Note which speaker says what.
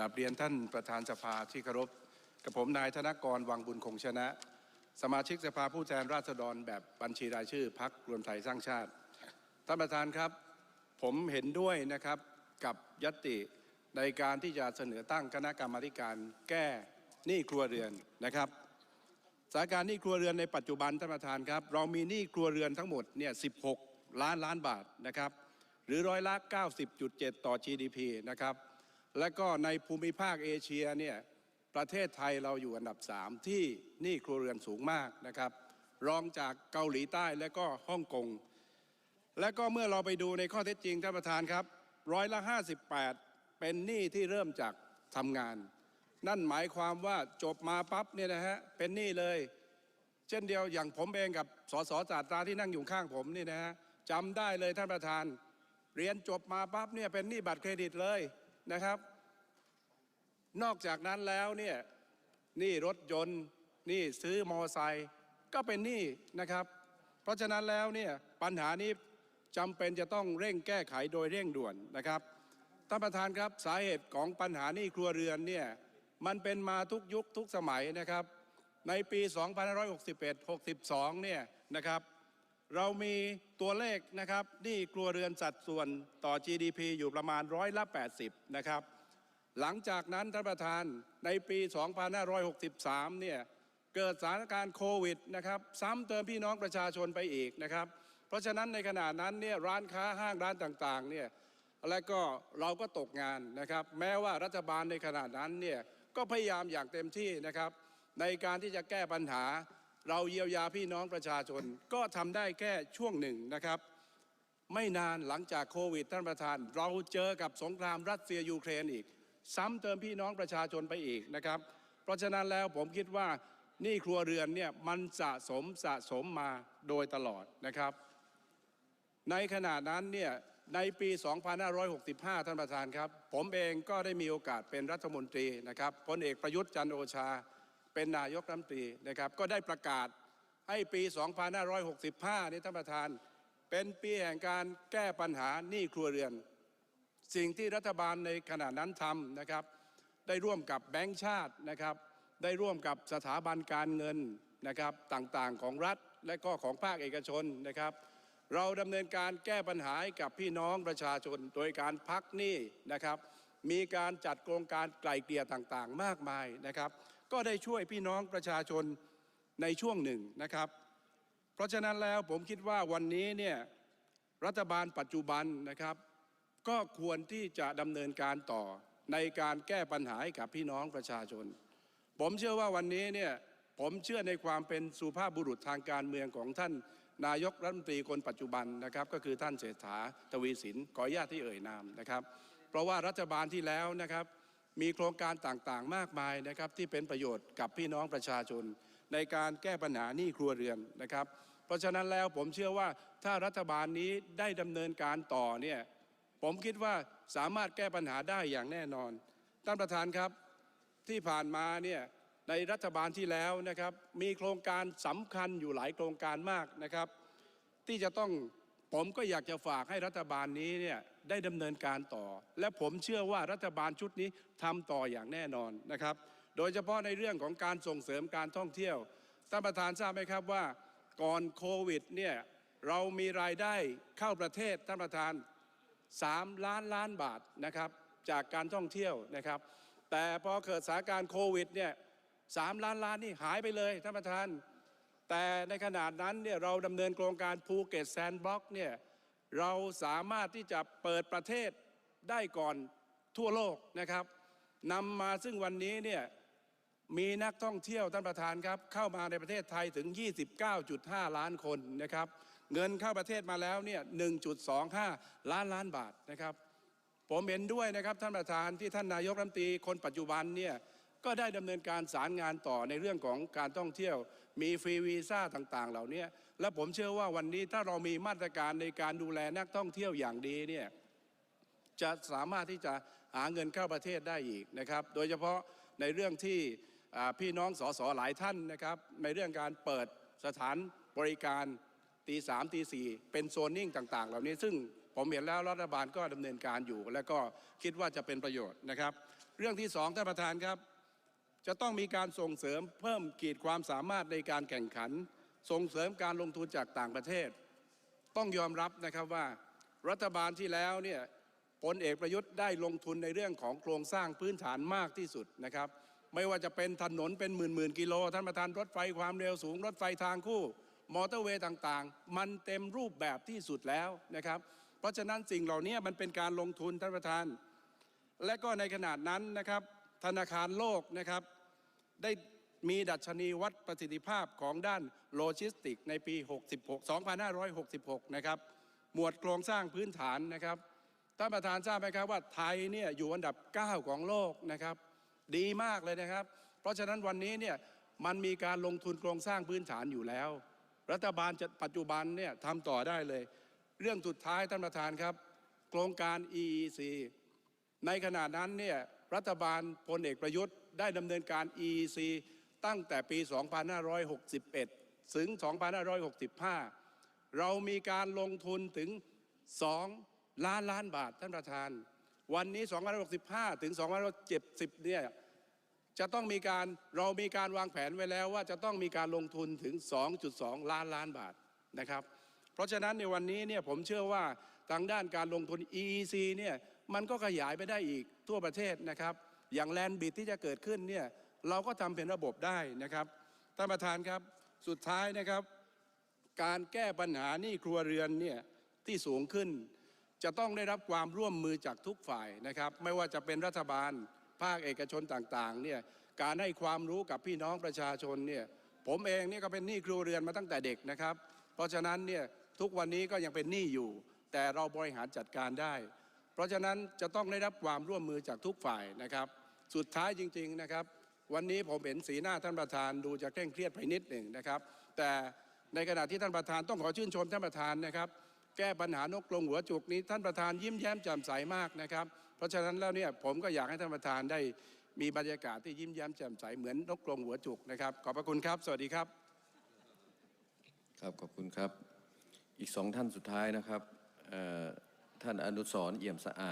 Speaker 1: ราบเรียนท่านประธานสภาที่เคารพกับผมนายธนกรวังบุญคงชนะ สมาชิกสภาผู้แทนราษฎรแบบบัญชีรายชื่อพักรวมไทยสร้างชาติ ท่านประธานครับ ผมเห็นด้วยนะครับกับยติในการที่จะเสนอตั้งคณะกรรมาธิการแก้หนี้ครัวเรือนนะครับสถานการณ์หนี้ครัวเรือนในปัจจุบันท่านประธานครับ เรามีหนี้ครัวเรือนทั้งหมดเนี่ย 16 ล้านล้านบาทนะครับ หรือร้อยละ 90.7 ต่อ GDP นะครับ และก็ในภูมิภาคเอเชียเนี่ยประเทศไทยเราอยู่อันดับ3ที่หนี้ครัวเรือนสูงมากนะครับ รองจากเกาหลีใต้และก็ฮ่องกงและก็เมื่อเราไปดูในข้อเท็จจริงท่านประธานครับร้อยละ58 เป็นหนี้ที่เริ่มจากทำงาน นั่นหมายความว่าจบมาปั๊บเนี่ยนะฮะเป็นหนี้เลย เช่นเดียวอย่างผมเองกับสสศาตราที่นั่งอยู่ข้างผมนี่นะฮะจำได้เลยท่านประธาน เรียนจบมาปั๊บเนี่ยเป็นหนี้บัตรเครดิตเลย นะครับ นอกจากนั้นแล้วเนี่ยหนี้รถยนต์หนี้ซื้อมอไซค์ก็เป็นหนี้นะครับ เพราะฉะนั้นแล้วเนี่ยปัญหานี้จำเป็นจะต้องเร่งแก้ไขโดยเร่งด่วนนะครับท่านประธานครับสาเหตุของปัญหาหนี้ครัวเรือนเนี่ยมันเป็นมาทุกยุคทุกสมัยนะครับ ในปี 2561-62 เนี่ยนะครับ เรามีตัวเลขนะครับหนี้ครัวเรือนสัดส่วนต่อ GDP อยู่ประมาณร้อยละ 80 นะครับ หลังจากนั้นท่านประธานในปี 2563 เนี่ยเกิดสถานการณ์โควิดนะครับซ้ำเติมพี่น้องประชาชนไปอีกนะครับ เพราะฉะนั้นในขณะนั้นเนี่ยร้านค้าห้างร้านต่างๆเนี่ยและก็เราก็ตกงานนะครับ แม้ว่ารัฐบาลในขณะนั้นเนี่ยก็พยายามอย่างเต็มที่นะครับ ในการที่จะแก้ปัญหา เราเยียวยาพี่น้องประชาชนก็ทำได้แค่ช่วงหนึ่งนะครับ ไม่นานหลังจากโควิดท่านประธาน เราเจอกับสงครามรัสเซียยูเครนอีก ซ้ำเติมพี่น้องประชาชนไปอีกนะครับ เพราะฉะนั้นแล้วผมคิดว่านี่ครัวเรือนเนี่ยมันสะสมสะสมมาโดยตลอดนะครับ ในขณะนั้นเนี่ยในปี 2565 ท่านประธานครับ ผมเองก็ได้มีโอกาสเป็นรัฐมนตรีนะครับพลเอกประยุทธ์จันโอชา เป็นนายกรัฐมนตรีนะครับก็ได้ประกาศให้ปี 2565 นี้ท่านประธาน เป็นปีแห่งการแก้ปัญหาหนี้ครัวเรือน สิ่งที่รัฐบาลในขณะนั้นทำนะครับ ได้ร่วมกับแบงก์ชาตินะครับ ได้ร่วมกับสถาบันการเงินนะครับต่างๆของรัฐและก็ของภาคเอกชนนะครับ เราดำเนินการแก้ปัญหาให้กับพี่น้องประชาชนโดยการพักหนี้นะครับ มีการจัดโครงการไกล่เกลี่ยต่างๆ มากมายนะครับ ก็ได้ช่วยพี่น้องประชาชนในช่วงหนึ่งนะครับ เพราะฉะนั้นแล้วผมคิดว่าวันนี้เนี่ยรัฐบาลปัจจุบันนะครับ ก็ควรที่จะดำเนินการต่อในการแก้ปัญหาให้กับพี่น้องประชาชน ผมเชื่อว่าวันนี้เนี่ยผมเชื่อในความเป็นสุภาพบุรุษทางการเมืองของท่านนายกรัฐมนตรีคนปัจจุบันนะครับ ก็คือท่านเศรษฐาทวีสินขออนุญาตที่เอ่ยนามนะครับ เพราะว่ารัฐบาลที่แล้วนะครับ มีโครงการต่างๆ มากมายนะครับที่เป็นประโยชน์กับพี่น้องประชาชน ในการแก้ปัญหาหนี้ครัวเรือนนะครับ เพราะฉะนั้นแล้วผมเชื่อว่าถ้ารัฐบาลนี้ได้ดำเนินการต่อเนี่ยผมคิดว่าสามารถแก้ปัญหาได้อย่างแน่นอนท่านประธานครับที่ผ่านมาเนี่ยในรัฐบาลที่แล้วนะครับมีโครงการสำคัญอยู่หลายโครงการมากนะครับ ที่จะต้องผมก็อยากจะฝากให้รัฐบาลนี้เนี่ย ได้ดำเนินการต่อ และผมเชื่อว่ารัฐบาลชุดนี้ทำต่ออย่างแน่นอนนะครับ โดยเฉพาะในเรื่องของการส่งเสริมการท่องเที่ยวท่านประธานทราบไหมครับว่าก่อนโควิดเนี่ยเรามีรายได้เข้าประเทศท่านประธาน 3 ล้านล้านบาทนะครับจากการท่องเที่ยวนะครับ แต่พอเกิดสถานการณ์โควิดเนี่ยสามล้านล้านนี่หายไปเลยท่านประธาน แต่ในขนาดนั้นเนี่ยเราดำเนินโครงการภูเก็ตแซนด์บล็อกเนี่ย เราสามารถที่จะเปิดประเทศได้ก่อนทั่วโลกนะครับนำมาซึ่งวันนี้เนี่ยมีนักท่องเที่ยวท่านประธานครับ เข้ามาในประเทศไทยถึง 29.5 ล้านคนนะครับ เงินเข้าประเทศมาแล้วเนี่ย1.25 ล้านล้านบาทนะครับ ผมเห็นด้วยนะครับท่านประธานที่ท่านนายกรัฐมนตรีคนปัจจุบันเนี่ยก็ได้ดำเนินการสารงานต่อในเรื่องของการท่องเที่ยว มีฟรีวีซ่าต่างๆ เหล่านี้ และผมเชื่อว่าวันนี้ถ้าเรามีมาตรการในการดูแลนักท่องเที่ยวอย่างดีเนี่ยจะสามารถที่จะหาเงินเข้าประเทศได้อีกนะครับ โดยเฉพาะในเรื่องที่พี่น้องสสหลายท่านนะครับ ในเรื่องการเปิดสถานบริการตีสามตีสี่เป็นโซนนิ่งต่าง ๆ เหล่านี้ซึ่งผมเห็นแล้วรัฐบาลก็ดำเนินการอยู่ และก็คิดว่าจะเป็นประโยชน์นะครับ เรื่องที่สองท่านประธานครับ จะต้องมีการส่งเสริมเพิ่มขีดความสามารถในการแข่งขัน ส่งเสริมการลงทุนจากต่างประเทศ ต้องยอมรับนะครับว่ารัฐบาลที่แล้วเนี่ยพลเอกประยุทธ์ได้ลงทุนในเรื่องของโครงสร้างพื้นฐานมากที่สุดนะครับ ไม่ว่าจะเป็นถนนเป็นหมื่นหมื่นกิโล ท่านประธานรถไฟความเร็วสูง รถไฟทางคู่ มอเตอร์เวย์ต่างๆ มันเต็มรูปแบบที่สุดแล้วนะครับ เพราะฉะนั้นสิ่งเหล่านี้มันเป็นการลงทุนท่านประธาน และก็ในขนาดนั้นนะครับ ธนาคารโลกนะครับ ได้ มีดัชนีวัดประสิทธิภาพของด้านโลจิสติกในปี 66 2566 นะครับ หมวดโครงสร้างพื้นฐานนะครับ ท่านประธานทราบไหมครับว่าไทยเนี่ยอยู่อันดับ 9 ของโลกนะครับ ดีมากเลยนะครับ เพราะฉะนั้นวันนี้เนี่ยมันมีการลงทุนโครงสร้างพื้นฐานอยู่แล้ว รัฐบาลจะปัจจุบันเนี่ยทำต่อได้เลย เรื่องสุดท้ายท่านประธานครับ โครงการ EEC ในขณะนั้นเนี่ยรัฐบาลพลเอกประยุทธ์ได้ดำเนินการ EEC ตั้งแต่ปี 2561 ถึง 2565 เรามีการลงทุนถึง 2 ล้านล้านบาทท่านประธาน วันนี้ 2565 ถึง 2570 เนี่ยจะต้องมีการเรามีการวางแผนไว้แล้วว่าจะต้องมีการลงทุนถึง 2.2 ล้านล้านบาทนะครับ เพราะฉะนั้นในวันนี้เนี่ยผมเชื่อว่าทางด้านการลงทุน EEC เนี่ยมันก็ขยายไปได้อีกทั่วประเทศนะครับ อย่างแลนบิดที่จะเกิดขึ้นเนี่ย เราก็ทำเป็นระบบได้นะครับท่านประธานครับสุดท้ายนะครับ การแก้ปัญหาหนี้ครัวเรือนเนี่ยที่สูงขึ้น จะต้องได้รับความร่วมมือจากทุกฝ่ายนะครับ ไม่ว่าจะเป็นรัฐบาล ภาคเอกชนต่างๆเนี่ยการให้ความรู้กับพี่น้องประชาชนเนี่ยผมเองเนี่ยก็เป็นหนี้ครัวเรือนมาตั้งแต่เด็กนะครับ เพราะฉะนั้นเนี่ยทุกวันนี้ก็ยังเป็นหนี้อยู่ แต่เราบริหารจัดการได้ เพราะฉะนั้นจะต้องได้รับความร่วมมือจากทุกฝ่ายนะครับ สุดท้ายจริง ๆนะครับ วันนี้ผมเห็นสีหน้าท่านประธานดูจะเคร่งเครียดไปนิดหนึ่งนะครับ แต่ในขณะที่ท่านประธานต้องขอชื่นชมท่านประธานนะครับ แก้ปัญหานกกรงหัวจุกนี้ท่านประธานยิ้มแย้มแจ่มใสมากนะครับ เพราะฉะนั้นแล้วเนี่ยผมก็อยากให้ท่านประธานได้มีบรรยากาศที่ยิ้มแย้มแจ่มใสเหมือนนกกรงหัวจุกนะครับขอบพระคุณครับ สวัสดีครับ
Speaker 2: ครับขอบคุณครับ อีกสองท่านสุดท้ายนะครับเอ่อท่านอนุสรณ์เอี่ยมสะอาด